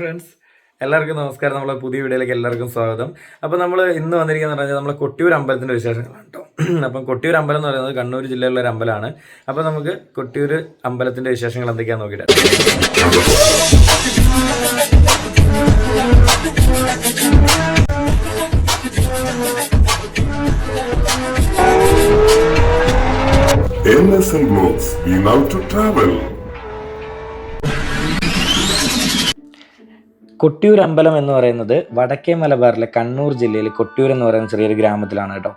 Friends എല്ലാവർക്കും നമസ്കാരം. നമ്മളെ പുതിയ വീഡിയോയിലേക്ക് എല്ലാവർക്കും സ്വാഗതം. അപ്പോൾ നമ്മൾ ഇന്ന് വന്നിരിക്കുന്നത് പറഞ്ഞാൽ നമ്മളെ കൊട്ടിയൂർ അമ്പലത്തിന്റെ വിശേഷങ്ങളാണ് കേട്ടോ അപ്പം കൊട്ടിയൂർ അമ്പലം എന്ന് പറയുന്നത് കണ്ണൂർ ജില്ലയിലുള്ള ഒരു അമ്പലമാണ്. അപ്പോൾ നമുക്ക് കൊട്ടിയൂർ അമ്പലത്തിന്റെ വിശേഷങ്ങൾ എന്തൊക്കെയാണെന്ന് നോക്കിയിട്ട് we now to travel. Kottiyoor അമ്പലം എന്ന് പറയുന്നത് വടക്കേ മലബാറിലെ കണ്ണൂർ ജില്ലയിൽ കൊട്ടിയൂർ എന്ന് പറയുന്ന ചെറിയൊരു ഗ്രാമത്തിലാണ് കേട്ടോ.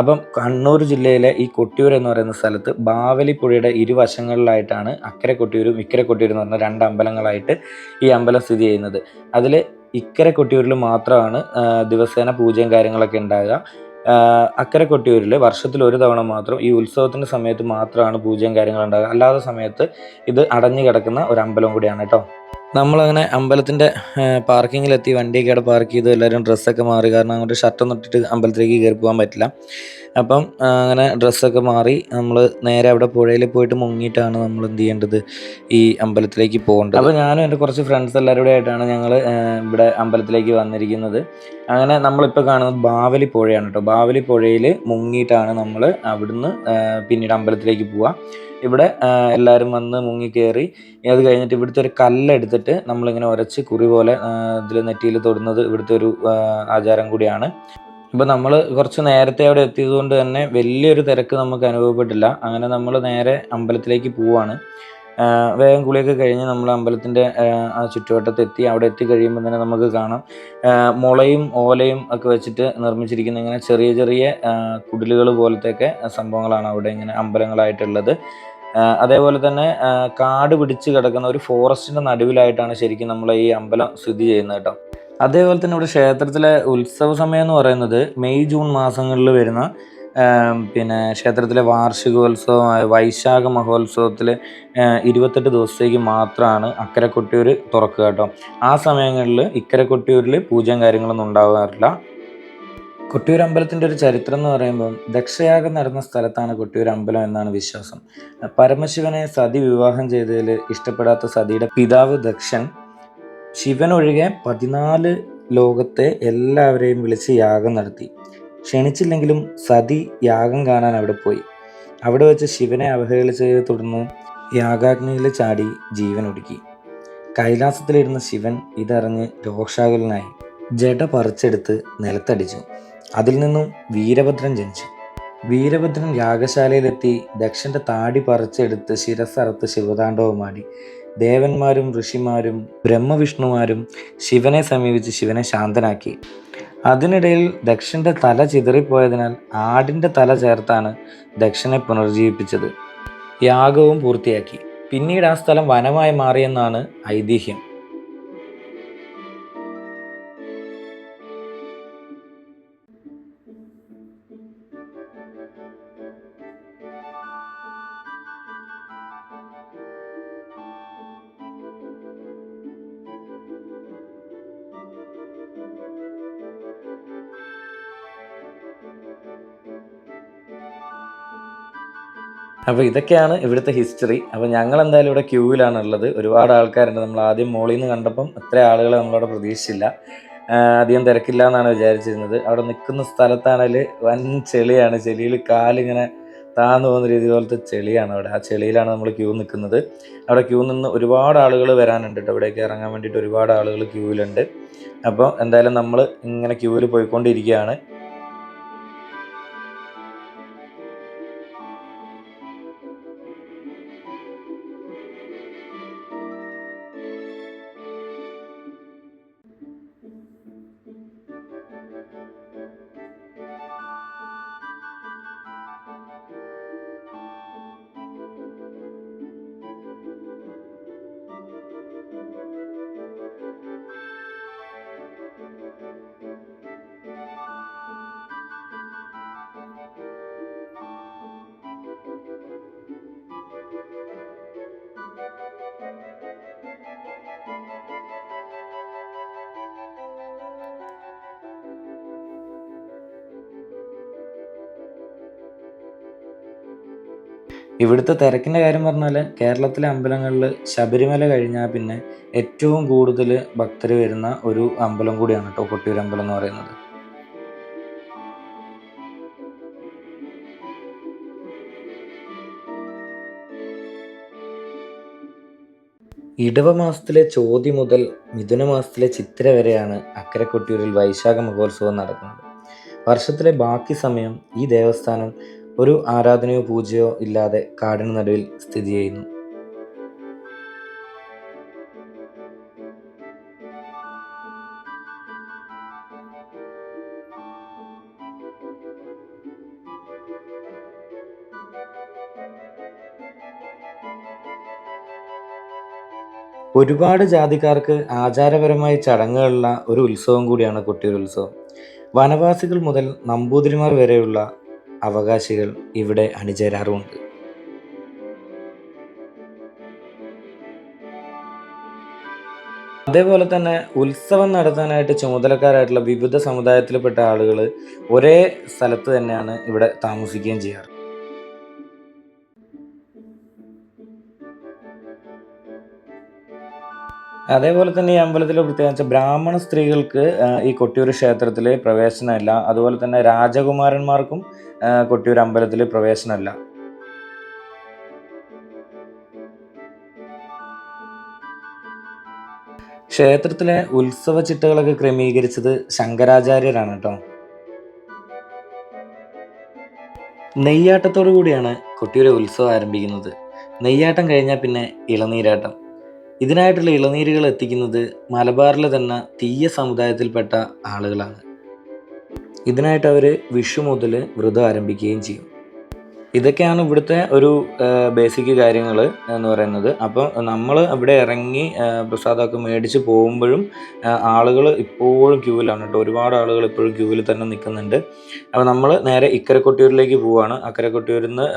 അപ്പം കണ്ണൂർ ജില്ലയിലെ ഈ കൊട്ടിയൂർ എന്ന് പറയുന്ന സ്ഥലത്ത് ബാവലിപ്പുഴയുടെ ഇരുവശങ്ങളിലായിട്ടാണ് അക്കരെ കൊട്ടിയൂരും ഇക്കരെ കൊട്ടിയൂരും എന്ന് പറഞ്ഞ രണ്ട് അമ്പലങ്ങളായിട്ട് ഈ അമ്പലം സ്ഥിതി ചെയ്യുന്നത്. അതിൽ ഇക്കരെ കൊട്ടിയൂരിൽ മാത്രമാണ് ദിവസേന പൂജയും കാര്യങ്ങളൊക്കെ ഉണ്ടാകുക അക്കരെ കൊട്ടിയൂരിൽ വർഷത്തിൽ ഒരു തവണ മാത്രം ഈ ഉത്സവത്തിന്റെ സമയത്ത് മാത്രമാണ് പൂജയും കാര്യങ്ങളും ഉണ്ടാകുക അല്ലാത്ത സമയത്ത് ഇത് അടഞ്ഞു കിടക്കുന്ന ഒരു അമ്പലം കൂടിയാണ് കേട്ടോ. നമ്മളങ്ങനെ അമ്പലത്തിന്റെ പാർക്കിങ്ങിലെത്തി വണ്ടിയൊക്കെ അവിടെ പാർക്ക് ചെയ്തു എല്ലാവരും ഡ്രസ്സൊക്കെ മാറി. കാരണം അങ്ങോട്ട് ഷർട്ടൊന്നും ഇട്ടിട്ട് അമ്പലത്തിലേക്ക് കയറി പോകാൻ പറ്റില്ല. അപ്പം അങ്ങനെ ഡ്രസ്സൊക്കെ മാറി നമ്മൾ നേരെ അവിടെ പുഴയിൽ പോയിട്ട് മുങ്ങിയിട്ടാണ് നമ്മൾ എന്ത് ചെയ്യേണ്ടത്? ഈ അമ്പലത്തിലേക്ക് പോകേണ്ടത്. അപ്പോൾ ഞാനും എന്റെ കുറച്ച് ഫ്രണ്ട്സ് എല്ലാവരും കൂടെ ആയിട്ടാണ് ഞങ്ങൾ ഇവിടെ അമ്പലത്തിലേക്ക് വന്നിരിക്കുന്നത്. അങ്ങനെ നമ്മളിപ്പോൾ കാണുന്നത് ബാവലി പുഴയാണ് കേട്ടോ. ബാവലി പുഴയിൽ മുങ്ങിയിട്ടാണ് നമ്മൾ അവിടുന്ന് പിന്നീട് അമ്പലത്തിലേക്ക് പോവുക. ഇവിടെ എല്ലാവരും വന്ന് മുങ്ങി കയറി അത് കഴിഞ്ഞിട്ട് ഇവിടുത്തെ ഒരു കല്ലെടുത്തിട്ട് നമ്മളിങ്ങനെ ഉരച്ച് കുറി പോലെ ഇതിൽ നെറ്റിയിൽ തൊടുന്നത് ഇവിടുത്തെ ഒരു ആചാരം കൂടിയാണ്. ഇപ്പം നമ്മൾ കുറച്ച് നേരത്തെ അവിടെ എത്തിയത് കൊണ്ട് തന്നെ വലിയൊരു തിരക്ക് നമുക്ക് അനുഭവപ്പെട്ടില്ല. അങ്ങനെ നമ്മൾ നേരെ അമ്പലത്തിലേക്ക് പോവാണ്. വേഗം കുളിയൊക്കെ കഴിഞ്ഞ് നമ്മൾ അമ്പലത്തിന്റെ ആ ചുറ്റുവട്ടത്തെത്തി അവിടെ എത്തി കഴിയുമ്പോൾ തന്നെ നമുക്ക് കാണാം. മുളയും ഓലയും ഒക്കെ വെച്ചിട്ട് നിർമ്മിച്ചിരിക്കുന്ന ഇങ്ങനെ ചെറിയ ചെറിയ കുടിലുകൾ പോലത്തെയൊക്കെ സംഭവങ്ങളാണ് അവിടെ ഇങ്ങനെ അമ്പലങ്ങളായിട്ടുള്ളത്. അതേപോലെ തന്നെ കാട് പിടിച്ച് കിടക്കുന്ന ഒരു ഫോറസ്റ്റിന്റെ നടുവിലായിട്ടാണ് ശരിക്കും നമ്മൾ ഈ അമ്പലം സ്ഥിതി ചെയ്യുന്നത് കേട്ടോ. അതേപോലെ തന്നെ ഇവിടെ ക്ഷേത്രത്തിലെ ഉത്സവ സമയം എന്ന് പറയുന്നത് മെയ് ജൂൺ മാസങ്ങളിൽ വരുന്ന പിന്നെ ക്ഷേത്രത്തിലെ വാർഷികോത്സവമായ വൈശാഖ മഹോത്സവത്തിൽ ഇരുപത്തെട്ട് ദിവസത്തേക്ക് മാത്രമാണ് അക്കരെ കൊട്ടിയൂർ തുറക്കുക കേട്ടോ. ആ സമയങ്ങളിൽ ഇക്കരെ കൊട്ടിയൂരിൽ പൂജയും കാര്യങ്ങളൊന്നും ഉണ്ടാകാറില്ല കൊട്ടിയൂർ അമ്പലത്തിന്റെ ഒരു ചരിത്രം എന്ന് പറയുമ്പോൾ ദക്ഷയാഗം നടന്ന സ്ഥലത്താണ് കൊട്ടിയൂർ അമ്പലം എന്നാണ് വിശ്വാസം. പരമശിവനെ സതി വിവാഹം ചെയ്തതിൽ ഇഷ്ടപ്പെടാത്ത സതിയുടെ പിതാവ് ദക്ഷൻ ശിവനൊഴികെ പതിനാല് ലോകത്തെ എല്ലാവരെയും വിളിച്ച് യാഗം നടത്തി. ക്ഷണിച്ചില്ലെങ്കിലും സതി യാഗം കാണാൻ അവിടെ പോയി. അവിടെ വെച്ച് ശിവനെ അവഹേളിച്ചതിനെ തുടർന്ന് യാഗാഗ്നിയിൽ ചാടി ജീവൻ ഒടുക്കി. കൈലാസത്തിലിരുന്ന ശിവൻ ഇതറിഞ്ഞ് രോഷാകുലനായി ജട പറിച്ചെടുത്ത് നിലത്തടിച്ചു. അതിൽ നിന്നും വീരഭദ്രൻ ജനിച്ചു. വീരഭദ്രൻ യാഗശാലയിലെത്തി ദക്ഷന്റെ താടി പറിച്ചെടുത്ത് ശിരസറത്ത് ശിവതാണ്ഡവുമാടി. ദേവന്മാരും ഋഷിമാരും ബ്രഹ്മവിഷ്ണുമാരും ശിവനെ സമീപിച്ച് ശിവനെ ശാന്തനാക്കി. അതിനിടയിൽ ദക്ഷന്റെ തല ചിതറിപ്പോയതിനാൽ ആടിന്റെ തല ചേർത്താണ് ദക്ഷനെ പുനർജീവിപ്പിച്ചത് യാഗവും പൂർത്തിയാക്കി. പിന്നീട് ആ സ്ഥലം വനമായി മാറിയെന്നാണ് ഐതിഹ്യം. അപ്പോൾ ഇതൊക്കെയാണ് ഇവിടുത്തെ ഹിസ്റ്ററി അപ്പോൾ ഞങ്ങൾ എന്തായാലും ഇവിടെ ക്യൂവിലാണ് ഉള്ളത് ഒരുപാട് ആൾക്കാരുണ്ട്. നമ്മൾ ആദ്യം മോളിൽ നിന്ന് കണ്ടപ്പം അത്ര ആളുകളെ നമ്മളവിടെ പ്രതീക്ഷിച്ചില്ല. അധികം തിരക്കില്ല എന്നാണ് വിചാരിച്ചിരുന്നത്. അവിടെ നിൽക്കുന്ന സ്ഥലത്താണെങ്കിൽ വൻ ചെളിയാണ്. ചെളിയിൽ കാലിങ്ങനെ താന്നു പോകുന്ന രീതി പോലത്തെ ചെളിയാണ് അവിടെ. ആ ചെളിയിലാണ് നമ്മൾ ക്യൂ നിൽക്കുന്നത്. അവിടെ ക്യൂ നിന്ന് ഒരുപാട് ആളുകൾ വരാനുണ്ട് കേട്ടോ. ഇവിടേക്ക് ഇറങ്ങാൻ വേണ്ടിയിട്ട് ഒരുപാട് ആളുകൾ ക്യൂവിലുണ്ട് അപ്പോൾ എന്തായാലും നമ്മൾ ഇങ്ങനെ ക്യൂവിൽ പോയിക്കൊണ്ടിരിക്കുകയാണ്. ഇവിടുത്തെ തിരക്കിന്റെ കാര്യം പറഞ്ഞാൽ കേരളത്തിലെ അമ്പലങ്ങളിൽ ശബരിമല കഴിഞ്ഞാൽ പിന്നെ ഏറ്റവും കൂടുതൽ ഭക്തർ വരുന്ന ഒരു അമ്പലം കൂടിയാണ് കേട്ടോ കൊട്ടിയൂർ അമ്പലം എന്ന് പറയുന്നത്. ഇടവ മാസത്തിലെ ചോതി മുതൽ മിഥുന മാസത്തിലെ ചിത്ര വരെയാണ് അക്കരെ കൊട്ടിയൂരിൽ വൈശാഖ മഹോത്സവം നടക്കുന്നത്. വർഷത്തിലെ ബാക്കി സമയം ഈ ദേവസ്ഥാനം ഒരു ആരാധനയോ പൂജയോ ഇല്ലാതെ കാടിന് നടുവിൽ സ്ഥിതി ചെയ്യുന്നു. ഒരുപാട് ജാതിക്കാർക്ക് ആചാരപരമായി ചടങ്ങുകളുള്ള ഒരു ഉത്സവം കൂടിയാണ് കൊട്ടിയൂർ ഉത്സവം വനവാസികൾ മുതൽ നമ്പൂതിരിമാർ വരെയുള്ള അവകാശികൾ ഇവിടെ അണിചേരാറുമുണ്ട് അതേപോലെ തന്നെ ഉത്സവം നടത്താനായിട്ട് ചുമതലക്കാരായിട്ടുള്ള വിവിധ സമുദായത്തിൽപ്പെട്ട ആളുകൾ ഒരേ സ്ഥലത്ത് തന്നെയാണ് ഇവിടെ താമസിക്കുകയും ചെയ്യാറ്. അതേപോലെ തന്നെ ഈ അമ്പലത്തിലെ പ്രത്യേകത വെച്ചാൽ ബ്രാഹ്മണ സ്ത്രീകൾക്ക് ഈ കൊട്ടിയൂർ ക്ഷേത്രത്തിൽ പ്രവേശനമില്ല. അതുപോലെ തന്നെ രാജകുമാരന്മാർക്കും കൊട്ടിയൂർ അമ്പലത്തിൽ പ്രവേശനമില്ല. ക്ഷേത്രത്തിലെ ഉത്സവ ചിട്ടകളൊക്കെ ക്രമീകരിച്ചത് ശങ്കരാചാര്യരാണ് കേട്ടോ. നെയ്യാട്ടത്തോടു കൂടിയാണ് കൊട്ടിയൂരെ ഉത്സവം ആരംഭിക്കുന്നത്. നെയ്യാട്ടം കഴിഞ്ഞാൽ പിന്നെ ഇളനീരാട്ടം. ഇതിനായിട്ടുള്ള ഇളനീരുകൾ എത്തിക്കുന്നത് മലബാറിലെ തന്നെ തീയ സമുദായത്തിൽപ്പെട്ട ആളുകളാണ്. ഇതിനായിട്ട് അവർ വിഷു മുതൽ വ്രതം ആരംഭിക്കുകയും ചെയ്യും. ഇതൊക്കെയാണ് ഇവിടുത്തെ ഒരു ബേസിക് കാര്യങ്ങൾ എന്ന് പറയുന്നത്. അപ്പോൾ നമ്മൾ ഇവിടെ ഇറങ്ങി പ്രസാദമൊക്കെ മേടിച്ച് പോകുമ്പോഴും ആളുകൾ ഇപ്പോഴും ക്യൂവിലാണ് കേട്ടോ. ഒരുപാട് ആളുകൾ ഇപ്പോഴും ക്യൂവിൽ തന്നെ നിൽക്കുന്നുണ്ട്. അപ്പോൾ നമ്മൾ നേരെ ഇക്കരെ കൊട്ടിയൂരിലേക്ക് അക്കരക്കൊട്ടിയൂരിൽ അക്കരെ കൊട്ടിയൂരിൽ നിന്ന്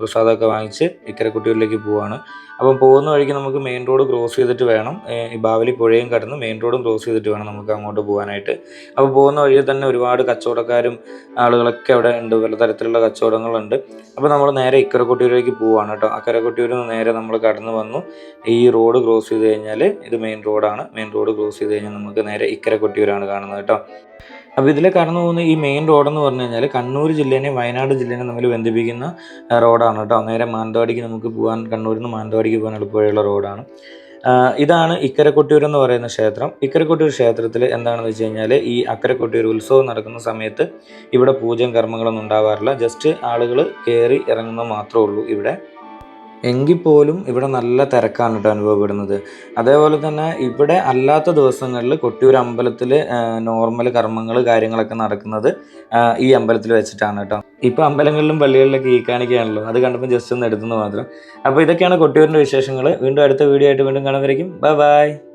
പ്രസാദമൊക്കെ വാങ്ങിച്ച് ഇക്കരെ കൊട്ടിയൂരിലേക്ക് പോവാണ്. അപ്പം പോകുന്ന വഴിക്ക് നമുക്ക് മെയിൻ റോഡ് ക്രോസ് ചെയ്തിട്ട് വേണം. ഈ ബാവലി പുഴയും കടന്ന് മെയിൻ റോഡും ക്രോസ് ചെയ്തിട്ട് വേണം നമുക്ക് അങ്ങോട്ട് പോകാനായിട്ട്. അപ്പോൾ പോകുന്ന വഴിയിൽ തന്നെ ഒരുപാട് കച്ചവടക്കാരും ആളുകളൊക്കെ അവിടെ ഉണ്ട്. പലതരത്തിലുള്ള കച്ചവടങ്ങളുണ്ട്. അപ്പോൾ നമ്മൾ നേരെ ഇക്കരക്കൊട്ടിയൂരിലേക്ക് പോവാണ് കേട്ടോ. അക്കരക്കൊട്ടിയൂരിൽ നിന്ന് നേരെ നമ്മൾ കടന്നു വന്നു. ഈ റോഡ് ക്രോസ് ചെയ്ത് കഴിഞ്ഞാൽ ഇത് മെയിൻ റോഡാണ്. മെയിൻ റോഡ് ക്രോസ് ചെയ്ത് കഴിഞ്ഞാൽ നമുക്ക് നേരെ ഇക്കരക്കൊട്ടിയൂരാണ് കാണുന്നത് കേട്ടോ. അപ്പോൾ ഇതിൽ കടന്നു പോകുന്ന ഈ മെയിൻ റോഡെന്ന് പറഞ്ഞു കഴിഞ്ഞാൽ കണ്ണൂർ ജില്ലേനെയും വയനാട് ജില്ലേനെയും തമ്മിൽ ബന്ധിപ്പിക്കുന്ന റോഡാണ് കേട്ടോ. നേരെ മാനന്തവാടിക്ക് നമുക്ക് പോകാൻ കണ്ണൂരിൽ നിന്ന് മാനന്തവാടിക്ക് പോകാൻ എളുപ്പമുള്ള റോഡാണ് ഇതാണ് ഇക്കരക്കൊട്ടിയൂർ എന്ന് പറയുന്ന ക്ഷേത്രം. ഇക്കരക്കൊട്ടിയൂർ ക്ഷേത്രത്തിൽ എന്താണെന്ന് വെച്ച് കഴിഞ്ഞാൽ ഈ അക്കരക്കൊട്ടിയൂർ ഉത്സവം നടക്കുന്ന സമയത്ത് ഇവിടെ പൂജയും കർമ്മങ്ങളൊന്നും ഉണ്ടാവാറില്ല. ജസ്റ്റ് ആളുകൾ കയറി ഇറങ്ങുന്നത് മാത്രമേ ഉള്ളൂ ഇവിടെ. എങ്കിൽ പോലും ഇവിടെ നല്ല തിരക്കാണ് കേട്ടോ അനുഭവപ്പെടുന്നത്. അതേപോലെ തന്നെ ഇവിടെ അല്ലാത്ത ദിവസങ്ങളിൽ കൊട്ടിയൂർ അമ്പലത്തിൽ നോർമൽ കർമ്മങ്ങൾ കാര്യങ്ങളൊക്കെ നടക്കുന്നത് ഈ അമ്പലത്തിൽ വെച്ചിട്ടാണ് കേട്ടോ. ഇപ്പം അമ്പലങ്ങളിലും പള്ളികളിലൊക്കെ ഈ കാണിക്കുകയാണല്ലോ അത് കണ്ടപ്പോൾ ജസ്റ്റ് ഒന്ന് എടുത്തെന്ന് മാത്രം. അപ്പോൾ ഇതൊക്കെയാണ് കൊട്ടിയൂരിന്റെ വിശേഷങ്ങൾ വീണ്ടും അടുത്ത വീഡിയോ ആയിട്ട് വീണ്ടും കാണാൻ കാണുന്നവരേക്കും. Bye bye